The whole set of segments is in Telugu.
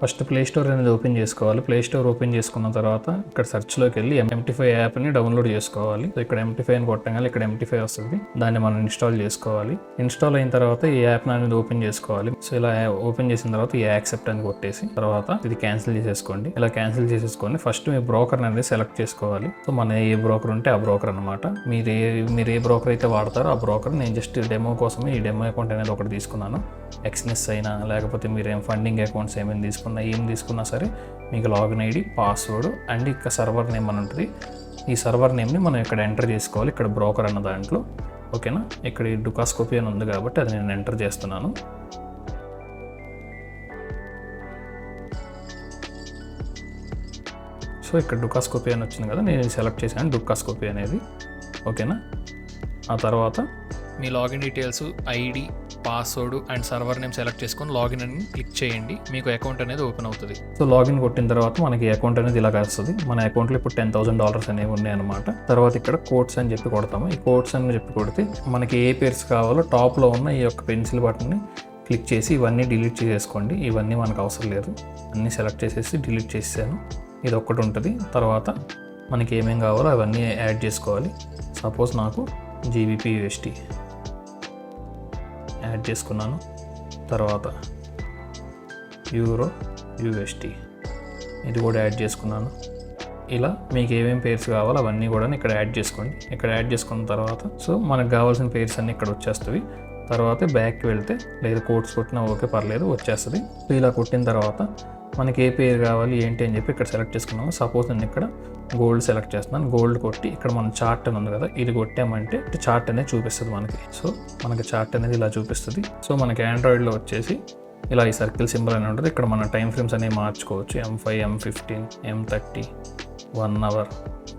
ఫస్ట్ ప్లే స్టోర్ అనేది ఓపెన్ చేసుకోవాలి. ప్లే స్టోర్ ఓపెన్ చేసుకున్న తర్వాత ఇక్కడ సర్చ్లోకి వెళ్ళి ఎంటిఫై యాప్ని డౌన్లోడ్ చేసుకోవాలి. సో ఇక్కడ ఎంటిఫై అని కొట్టగానే ఇక్కడ ఎంటిఫై వస్తుంది. దాన్ని మనం ఇన్స్టాల్ చేసుకోవాలి. ఇన్స్టాల్ అయిన తర్వాత ఈ యాప్ అనేది ఓపెన్ చేసుకోవాలి. సో ఇలా ఓపెన్ చేసిన తర్వాత ఈ యాక్సెప్ట్ అని కొట్టేసి తర్వాత ఇది క్యాన్సిల్ చేసేసుకోండి. ఇలా క్యాన్సిల్ చేసేసుకొని ఫస్ట్ మీ బ్రోకర్ అనేది సెలెక్ట్ చేసుకోవాలి. సో మన ఏ బ్రోకర్ ఉంటే ఆ బ్రోకర్ అనమాట మీరు ఏ మీరు ఏ బ్రోకర్ అయితే వాడతారో ఆ బ్రోకర్ నేను జస్ట్ డెమో కోసమే ఈ డెమో అకౌంట్ అనేది ఒకటి తీసుకున్నాను. ఎక్స్నెస్ అయినా లేకపోతే మీరు ఏం ఫండింగ్ అకౌంట్స్ ఏమైనా తీసుకున్నా ఏం తీసుకున్నా సరే మీకు లాగిన్ ఐడి పాస్వర్డ్ అండ్ ఇక సర్వర్ నేమ్ అని ఉంటుంది. ఈ సర్వర్ నేమ్ని మనం ఇక్కడ ఎంటర్ చేసుకోవాలి ఇక్కడ బ్రోకర్ అన్న దాంట్లో. ఓకేనా? ఇక్కడ ఈ డుకాస్కోపీ అని ఉంది కాబట్టి అది నేను ఎంటర్ చేస్తున్నాను. సో ఇక్కడ డుకాస్కోపీ అని వచ్చింది కదా నేను సెలెక్ట్ చేశాను డుకాస్కోపీ అనేది. ఓకేనా? ఆ తర్వాత మీ login details ID password and server name select చేసుకొని లాగిన్ అని క్లిక్ చేయండి. మీకు అకౌంట్ అనేది ఓపెన్ అవుతుంది. సో లాగిన్ కొట్టిన తర్వాత మనకి అకౌంట్ అనేది ఇలా వస్తుంది మన అకౌంట్లో ఇప్పుడు టెన్ థౌసండ్ డాలర్స్ అనేవి ఉన్నాయన్నమాట. తర్వాత ఇక్కడ కోడ్స్ అని చెప్పి కొడతాము. ఈ కోడ్స్ అని చెప్పి కొడితే మనకి ఏ పేర్స్ కావాలో టాప్లో ఉన్న ఈ యొక్క పెన్సిల్ బటన్ని క్లిక్ చేసి ఇవన్నీ డిలీట్ చేసేసుకోండి. ఇవన్నీ మనకు అవసరం లేదు. అన్నీ సెలెక్ట్ చేసేసి డిలీట్ చేసాను ఇది ఒక్కటి ఉంటుంది. తర్వాత మనకి ఏమేమి కావాలో అవన్నీ యాడ్ చేసుకోవాలి. సపోజ్ నాకు జీబీపీ యూఎస్టీ యాడ్ చేసుకున్నాను. తర్వాత యూరో యూఎస్టీ ఇది కూడా యాడ్ చేసుకున్నాను. ఇలా మీకు ఏమేమి పేర్స్ కావాలో అవన్నీ కూడా ఇక్కడ యాడ్ చేసుకోండి. ఇక్కడ యాడ్ చేసుకున్న తర్వాత సో మనకు కావాల్సిన పేర్స్ అన్నీ ఇక్కడ వచ్చేస్తుంది తర్వాత బ్యాక్కి వెళ్తే లేదా కోట్స్ కొట్టినా ఓకే పర్లేదు వచ్చేస్తుంది. సో ఇలా కొట్టిన తర్వాత మనకి ఏ పేరు కావాలి ఏంటి అని చెప్పి ఇక్కడ సెలెక్ట్ చేసుకున్నాము. సపోజ్ నేను ఇక్కడ గోల్డ్ సెలెక్ట్ చేస్తున్నాను. గోల్డ్ కొట్టి ఇక్కడ మన చార్ట్ అని ఉంది కదా ఇది కొట్టామంటే చార్ట్ అనేది చూపిస్తుంది మనకి. సో మనకి చార్ట్ అనేది ఇలా చూపిస్తుంది. సో మనకి ఆండ్రాయిడ్లో వచ్చేసి ఇలా ఈ సర్కిల్ సింబల్ అని ఉంటుంది. ఇక్కడ మన టైం ఫ్రేమ్స్ అనేవి మార్చుకోవచ్చు. M five M fifteen M thirty one hour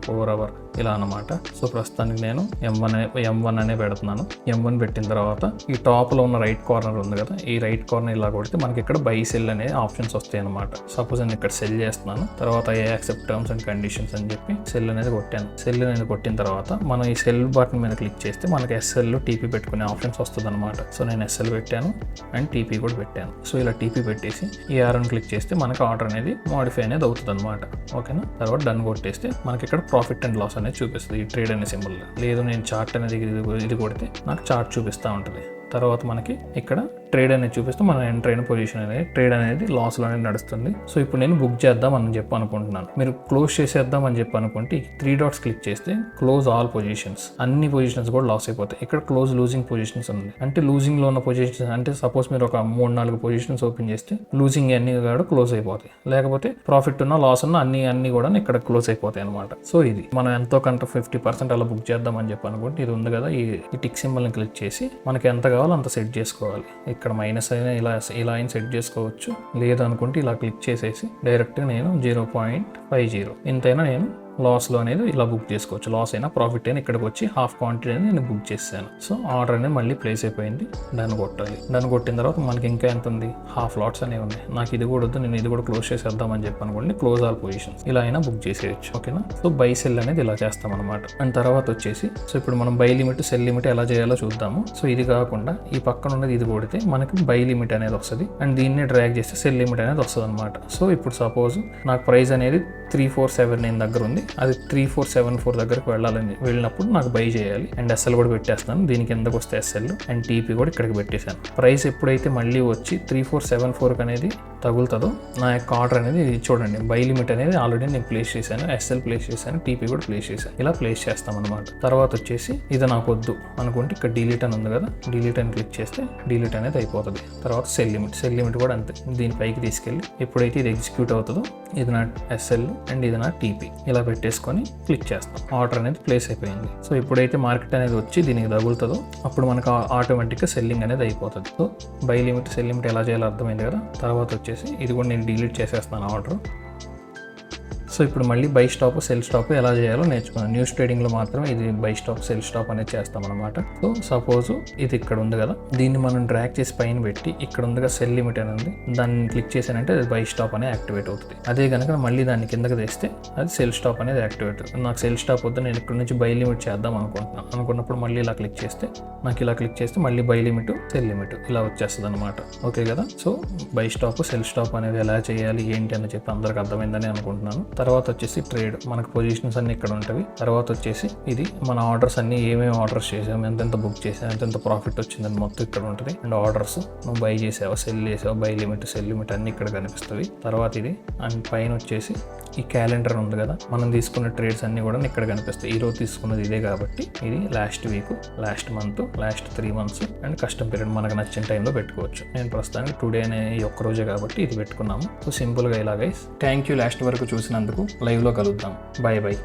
four hour ఇలా అనమాట సో ప్రస్తుతానికి నేను ఎం వన్ ఎం వన్ అనే పెడుతున్నాను. ఎం వన్ పెట్టిన తర్వాత ఈ టాప్లో ఉన్న రైట్ కార్నర్ ఉంది కదా ఈ రైట్ కార్నర్ ఇలా కొడితే మనకి ఇక్కడ బై సెల్ అనే ఆప్షన్స్ వస్తాయి అనమాట సపోజ్ నేను ఇక్కడ సెల్ చేస్తున్నాను తర్వాత ఏ యాక్సెప్ట్ టర్మ్స్ అండ్ కండిషన్స్ అని చెప్పి సెల్ అనేది కొట్టాను. సెల్ అనేది కొట్టిన తర్వాత మనం ఈ సెల్ బటన్ మీద క్లిక్ చేస్తే మనకి ఎస్ఎల్ టీపీ పెట్టుకునే ఆప్షన్స్ వస్తుంది అనమాట సో నేను ఎస్ఎల్ పెట్టాను అండ్ టీపీ కూడా పెట్టాను. సో ఇలా టీపీ పెట్టేసి ఈ ఆర్ఎన్ క్లిక్ చేస్తే మనకి ఆర్డర్ అనేది మాడిఫై అనేది అవుతుంది అనమాట ఓకేనా? తర్వాత డన్ కొట్టేస్తే మనకి ఇక్కడ ప్రాఫిట్ అండ్ లాస్ అనేది చూపిస్తుంది ఈ ట్రేడ్ అనే సింబల్ లేదు నేను చార్ట్ అనేది ఇది- ఇది కొడితే నాకు చార్ట్ చూపిస్తూ ఉంటుంది. తర్వాత మనకి ఇక్కడ ట్రేడ్ అనేది చూపిస్తే మనం ఎంటర్ అయిన పొజిషన్ అనేది ట్రేడ్ అనేది లాస్లో అనేది నడుస్తుంది. సో ఇప్పుడు నేను బుక్ చేద్దాం అని చెప్పి అనుకుంటున్నాను. మీరు క్లోజ్ చేసేద్దాం అని చెప్పి అనుకుంటే త్రీ డాట్స్ క్లిక్ చేస్తే క్లోజ్ ఆల్ పొజిషన్స్ అన్ని పొజిషన్స్ కూడా లాస్ అయిపోతాయి. ఇక్కడ క్లోజ్ లూజింగ్ పొజిషన్స్ ఉంది. అంటే లూజింగ్లో ఉన్న పొజిషన్స్ అంటే సపోజ్ మీరు ఒక మూడు నాలుగు పొజిషన్స్ ఓపెన్ చేస్తే లూజింగ్ అన్ని కూడా క్లోజ్ అయిపోతాయి. లేకపోతే ప్రాఫిట్ ఉన్న లాస్ ఉన్న అన్ని అన్ని కూడా ఇక్కడ క్లోజ్ అయిపోతాయి అనమాట సో ఇది. మనం ఎంతో కంటే ఫిఫ్టీ పర్సెంట్ అలా బుక్ చేద్దాం అని చెప్పి అనుకుంటే ఇది ఉంది కదా ఈ ఈ టిక్ సింబల్ని క్లిక్ చేసి మనకి ఎంత కావాలో అంత సెట్ చేసుకోవాలి. ఇక్కడ మైనస్ అయినా ఇలా ఇలా అయినా సెట్ చేసుకోవచ్చు. లేదనుకుంటే ఇలా క్లిక్ చేసేసి డైరెక్ట్గా నేను జీరో పాయింట్ ఫైవ్ జీరో ఇంతైనా నేను లాస్లో అనేది ఇలా బుక్ చేసుకోవచ్చు. లాస్ అయినా ప్రాఫిట్ అయినా ఇక్కడికి వచ్చి హాఫ్ క్వాంటిటీ అని నేను బుక్ చేశాను. సో ఆర్డర్ అనేది మళ్ళీ ప్లేస్ అయిపోయింది. డన్ కొట్టాలి. డన్ కొట్టిన తర్వాత మనకి ఇంకా ఎంత ఉంది? హాఫ్ లాట్స్ అనేవి ఉన్నాయి. నాకు ఇది కూడా వద్దు నేను ఇది కూడా క్లోజ్ చేసేద్దామని చెప్పి అనుకోండి క్లోజ్ ఆల్ పొజిషన్స్. ఇలా అయినా బుక్ చేసేయచ్చు. ఓకేనా? సో బై సెల్ అనేది ఇలా చేస్తాం అనమాట అండ్ తర్వాత వచ్చేసి సో ఇప్పుడు మనం బై లిమిట్ సెల్ లిమిట్ ఎలా చేయాలో చూద్దాము. సో ఇది కాకుండా ఈ పక్కన ఉన్నది ఇది కొడితే మనకి బై లిమిట్ అనేది వస్తుంది. అండ్ దీన్ని డ్రాగ్ చేస్తే సెల్ లిమిట్ అనేది వస్తుంది అనమాట సో ఇప్పుడు సపోజ్ నాకు ప్రైస్ అనేది త్రీ ఫోర్ సెవెన్ నైన్ దగ్గర ఉంది. అది త్రీ ఫోర్ సెవెన్ ఫోర్ దగ్గరకు వెళ్ళాలని వెళ్ళినప్పుడు నాకు బై చేయాలి. అండ్ ఎస్ఎల్ కూడా పెట్టేస్తాను దీనికి కిందకు వస్తే ఎస్ఎల్ అండ్ టీపీ కూడా ఇక్కడికి పెట్టేశాను. ప్రైస్ ఎప్పుడైతే మళ్ళీ వచ్చి త్రీ ఫోర్ సెవెన్ ఫోర్కి అనేది తగులుతుందో నా యొక్క ఆర్డర్ అనేది ఇది చూడండి బై లిమిట్ అనేది ఆల్రెడీ నేను ప్లేస్ చేశాను. ఎస్ఎల్ ప్లేస్ చేశాను టీపీ కూడా ప్లేస్ చేశాను. ఇలా ప్లేస్ చేస్తాం అనమాట తర్వాత వచ్చేసి ఇది నాకు వద్దు అనుకుంటే ఇక్కడ డిలీట్ అని ఉంది కదా డిలీట్ అని క్లిక్ చేస్తే డిలీట్ అనేది అయిపోతుంది. తర్వాత సెల్ లిమిట్ సెల్ లిమిట్ కూడా అంతే. దీని పైకి తీసుకెళ్ళి ఎప్పుడైతే ఇది ఎగ్జిక్యూట్ అవుతుందో ఇది నా ఎస్ఎల్ అండ్ ఇది నా టీపీ ఇలా పెట్టేసుకొని క్లిక్ చేస్తాం. ఆర్డర్ అనేది ప్లేస్ అయిపోయింది. సో ఎప్పుడైతే మార్కెట్ అనేది వచ్చి దీనికి తగులుతుందో అప్పుడు మనకు ఆటోమేటిక్గా సెల్లింగ్ అనేది అయిపోతుంది. So buy limit sell limit ఎలా చేయాలో అర్థమైంది కదా? తర్వాత వచ్చేసి ఇది కూడా నేను డిలీట్ చేసేస్తాను ఆర్డర్ సో ఇప్పుడు మళ్ళీ బై స్టాప్ సెల్ స్టాప్ ఎలా చేయాలో నేర్చుకున్నాను న్యూస్ ట్రేడింగ్లో మాత్రమే ఇది బై స్టాప్ సెల్ స్టాప్ అనేది చేస్తాం అనమాట సో సపోజ్ ఇది ఇక్కడ ఉంది కదా దీన్ని మనం డ్రాక్ చేసి పైన పెట్టి ఇక్కడ ఉందిగా సెల్ లిమిట్ అని ఉంది దాన్ని క్లిక్ చేశానంటే అది బై స్టాప్ అనేది యాక్టివేట్ అవుతుంది. అదే కనుక మళ్ళీ దాన్ని కిందకి తెస్తే అది సెల్ స్టాప్ అనేది యాక్టివేట్ అవుతుంది. నాకు సెల్ స్టాప్ వద్దు నేను ఇక్కడ నుంచి బై లిమిట్ చేద్దాం అనుకుంటున్నాను అనుకున్నప్పుడు మళ్ళీ ఇలా క్లిక్ చేస్తే నాకు ఇలా క్లిక్ చేస్తే మళ్ళీ బై లిమిట్ సెల్ లిమిట్ ఇలా వచ్చేస్తుంది అనమాట ఓకే కదా? So buy stop sell stop అనేది ఎలా చేయాలి ఏంటి అని చెప్పి అందరికి అర్థమైందని అనుకుంటున్నాను. తర్వాత వచ్చేసి ట్రేడ్ మనకు పొజిషన్స్ అన్నీ ఇక్కడ ఉంటాయి తర్వాత వచ్చేసి ఇది మన ఆర్డర్స్ అన్ని ఏమేమి ఆర్డర్స్ చేసాము ఎంతెంత బుక్ చేసాము ఎంతెంత ప్రాఫిట్ వచ్చిందని మొత్తం ఇక్కడ ఉంటుంది. అండ్ ఆర్డర్స్ నువ్వు బై చేసావా సెల్ చేసావా బై లిమిట్ సెల్ లిమిట్ అన్ని ఇక్కడ కనిపిస్తుంది తర్వాత ఇది అండ్ పైన వచ్చేసి ఈ క్యాలెండర్ ఉంది కదా మనం తీసుకున్న ట్రేడ్స్ అన్ని కూడా ఇక్కడ కనిపిస్తాయి. ఈ రోజు తీసుకున్నది ఇదే కాబట్టి ఇది last week last month last three months and custom period మనకు నచ్చిన టైంలో పెట్టుకోవచ్చు. నేను ప్రస్తుతానికి టుడే అనే ఈ ఒక్క రోజే కాబట్టి ఇది పెట్టుకున్నాము. సో సింపుల్గా ఇలాగైస్ థ్యాంక్ యూ లాస్ట్ వరకు చూసినందుకు లైవ్లో కలుద్దాం. Bye bye.